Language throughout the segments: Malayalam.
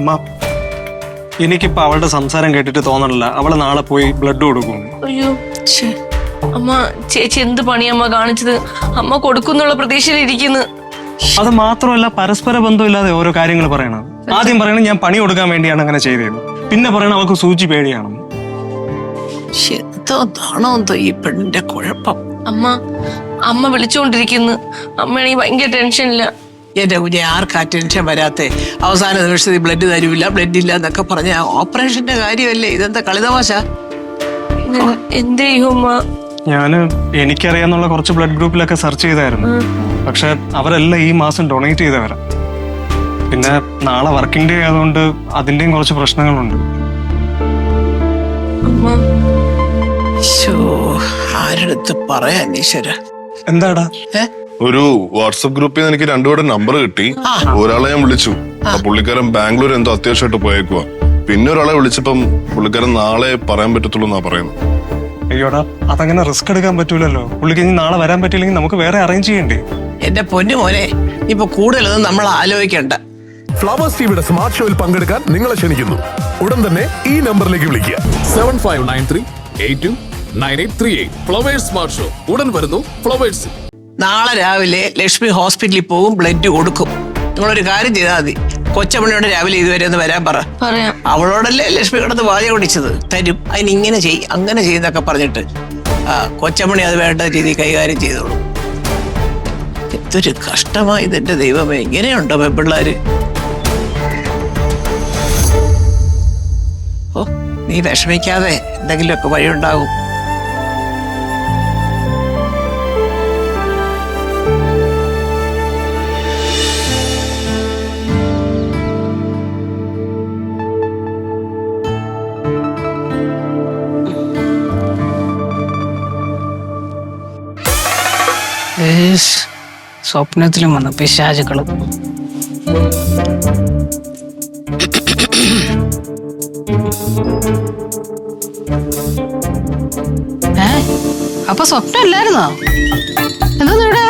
അമ്മ എനിക്കിപ്പോ അവളുടെ സംസാരം കേട്ടിട്ട് തോന്നണില്ല. അവൾ നാളെ പോയി ബ്ലഡ് കൊടുക്കും. അയ്യോ അമ്മ ചേച്ചി എന്ത് പണിയമ്മ കാണിച്ചത്? അമ്മ കൊടുക്കുന്നുള്ള പ്രതീക്ഷയിലിരിക്കുന്നു അത് മാത്രമല്ല പരസ്പര ബന്ധമില്ലാതെ ഓരോ കാര്യങ്ങൾ പറയണം. ആദ്യം പറയണം ഞാൻ പണി കൊടുക്കാൻ വേണ്ടിയാണ് അങ്ങനെ ചെയ്തത്. പിന്നെ പറയണം അവൾക്ക് സൂചി പേടിയാണ്. എന്തോന്നാണോ എന്തോ ഈ പെണ്ണിന്റെ കുഴപ്പം? അമ്മ അമ്മ വിളിച്ചുകൊണ്ടിരിക്കുന്നു അമ്മയാണെങ്കിൽ ഭയങ്കര ടെൻഷനില്ല എന്റെ കുഞ്ഞെ ആർക്കാ ടെൻഷൻ വരാത്തെ? അവസാന നിമിഷത്തിൽ ബ്ലഡ് തരൂല ബ്ലഡ് ഇല്ല എന്നൊക്കെ പറഞ്ഞ ഓപ്പറേഷന്റെ കാര്യമല്ലേ? ഇതെന്താ കളിതമാശ? എന്തേ ഞാൻ എനിക്കറിയാന്നുള്ള കുറച്ച് ബ്ലഡ് ഗ്രൂപ്പിലൊക്കെ സെർച്ച് ചെയ്തായിരുന്നു. പക്ഷെ അവരെല്ലാം ഈ മാസം ഡൊണേറ്റ് ചെയ്തവരാ പിന്നെ നാളെ വർക്കിംഗ് ഡേ ആയതുകൊണ്ട് അതിന്റെയും കുറച്ച് പ്രശ്നങ്ങളുണ്ട്. അമ്മ ശോ ആരെടുത്ത് പറയാൻ ഈശ്വര? എന്താടാ? ഏ? ഒരു വാട്സപ്പ് ഗ്രൂപ്പിൽ നിന്ന് എനിക്ക് രണ്ടുപേരുടെ നമ്പർ കിട്ടി. ഒരാളെ ഞാൻ വിളിച്ചു. ആ. പുള്ളിക്കാരൻ ബാംഗ്ലൂർ എന്തോ അത്യാവശ്യമായിട്ട് പോയേക്കുവാ. പിന്നെ ഒരാളെ വിളിച്ചപ്പം പുള്ളിക്കാരൻ നാളെ പറയാൻ പറ്റത്തുള്ളൂ എന്നാ പറയുന്നത്. അയ്യോടാ അതങ്ങനെ റിസ്ക് എടുക്കാൻ പറ്റൂലല്ലോ. പുള്ളിക്ക് ഇനി നാളെ വരാൻ പറ്റില്ലെങ്കിൽ നമുക്ക് വേറെ അറേഞ്ച് ചെയ്യണ്ടേ? എന്റെ പൊന്നു മോനെ ഇപ്പൊ കൂടുതലൊന്നും നമ്മൾ ആലോചിക്കണ്ട. ഫ്ലവേഴ്സ് ടിവിയുടെ സ്മാർട്ട് ഷോയിൽ പങ്കെടുക്കാൻ നിങ്ങളെ ക്ഷണിക്കുന്നു. ഉടൻ തന്നെ ഈ നമ്പറിലേക്ക് വിളിക്കുക. Seven five nine three eight two nine eight three eight Flowers smart show ഉടൻ വരുന്നു ഫ്ലവേഴ്സ് നാളെ രാവിലെ ലക്ഷ്മി ഹോസ്പിറ്റലിൽ പോകും ബ്ലഡ് കൊടുക്കും. നിങ്ങളൊരു കാര്യം ചെയ്താൽ മതി. കൊച്ചമ്മണിയോട് രാവിലെ ഇതുവരെ ഒന്ന് വരാൻ പറ. പറയാം. അവളോടല്ലേ ലക്ഷ്മി കിടന്ന് വായ കുടിച്ചത്? തരും. അതിന് ഇങ്ങനെ ചെയ് അങ്ങനെ ചെയ്യുന്നൊക്കെ പറഞ്ഞിട്ട് ആ കൊച്ചമ്മണി അത് വേണ്ട രീതി കൈകാര്യം ചെയ്തോളൂ. എന്തൊരു കഷ്ടമായി ഇതെന്റെ ദൈവമേ. ഇങ്ങനെയുണ്ടോ പെമ്പിള്ളാര്? ഓ നീ വിഷമിക്കാതെ എന്തെങ്കിലുമൊക്കെ വഴിയുണ്ടാകും. സ്വപ്നത്തിലും വന്ന പിശാചുക്കൾ. ഏ? അപ്പൊ സ്വപ്നം ഇല്ലായിരുന്നോ എന്താ ഇവിടെ?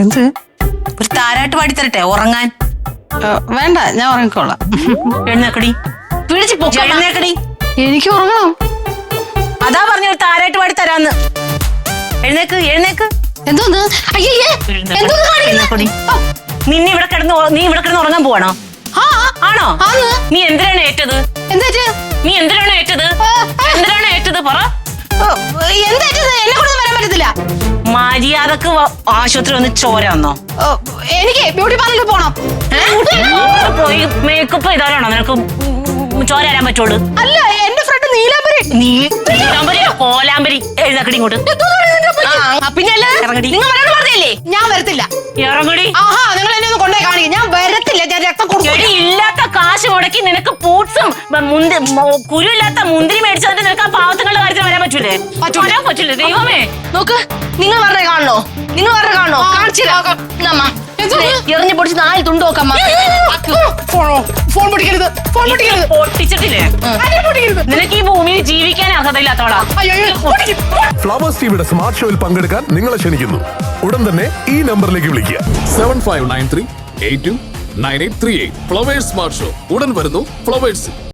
എന്ത്? ഒരു താരാട്ട് പാടി തരട്ടെ ഉറങ്ങാൻ. ഏ, വേണ്ട ഞാൻ ഉറങ്ങിക്കോളാം. എഴുന്നേക്കടി. പിടിച്ച് പൊക്കി. എഴുന്നേക്കടി. എനിക്ക് ഉറങ്ങണം. താരാട്ട് പാടി തരാന്ന്. എഴുന്നേക്ക് എഴുന്നേക്ക്. എന്തോന്ന്? അയ്യേ എന്തോന്ന്. നിന്നെ ഇവിടെ കിടന്ന് ഉറ- നീ ഇവിടെ കിടന്ന് ഉറങ്ങാൻ പോവാണോ? ആ ആണോ? ആന്ന്. നീ എന്തിനാണ് ഏറ്റത്? നീ എന്തിനാണ് ഏറ്റത്? എന്തിനാണ് ഏറ്റത്? പറ. എന്തായിട്ട് എന്നെ കൊണ്ട് വരാൻ പറ്റത്തില്ല. മര്യാദയ്ക്ക് വ- ആശുപത്രി വന്ന് ചോര വന്നോ? ഓ, എനിക്ക് ബ്യൂട്ടി പാർലറിൽ പോണം. പോയി മേക്കപ്പ് ചെയ്താലാണോ നിനക്ക് ചോര വരാൻ പറ്റുള്ളൂ. അല്ല എന്റെ ഫ്രണ്ട് നീലാംബരി. നീ നീലാംബരി കോലാംബരി എഴുന്നക്കടി ഇങ്ങോട്ട്. പിന്നെ നിങ്ങൾ വരാൻ പറഞ്ഞില്ലേ? ഞാൻ വരത്തില്ല. ഇറങ്ങടി. ആഹാ നിങ്ങൾ എന്നെ ഒന്ന് കൊണ്ടുപോയി കാണിക്കും. ഞാൻ വരത്തില്ല. ഞാൻ രക്തം കൊടുക്കും ഇല്ലാത്ത കാശ് മുടക്കി നിനക്ക് പൂട്സും മുന്തി കുരു ഇല്ലാത്ത മുന്തിരി മേടിച്ചതിന്റെ നിനക്ക് ആ പാവത്തങ്ങളുടെ കാര്യത്തിൽ വരാൻ പറ്റൂലേ? വരാൻ പറ്റൂലേ ദൈവമേ. നോക്ക് നിങ്ങൾ പറഞ്ഞ കാണണോ? നിങ്ങൾ പറഞ്ഞ കാണണോ? കാണിച്ചില്ല എറിഞ്ഞു പൊടിച്ച് നാല് തുണ്ട് ഫോണോ ഫോൺ പൊട്ടിക്കരുത്. ഫോൺ പൊട്ടിക്കരുത്. പൊട്ടിച്ചിട്ടില്ലേ? നിനക്ക് ഈ ഭൂമിയിൽ ജീവിക്കാൻ അർഹതയില്ലാത്തവളാ. ഫ്ലവേഴ്സ് ടിവിയുടെ സ്മാർട്ട് ഷോയിൽ പങ്കെടുക്കാൻ നിങ്ങളെ ക്ഷണിക്കുന്നു. ഉടൻ തന്നെ ഈ നമ്പറിലേക്ക് വിളിക്കുക. Seven five nine three eight two nine eight three eight Flowers smart show ഉടൻ വരുന്നു ഫ്ലവേഴ്സ്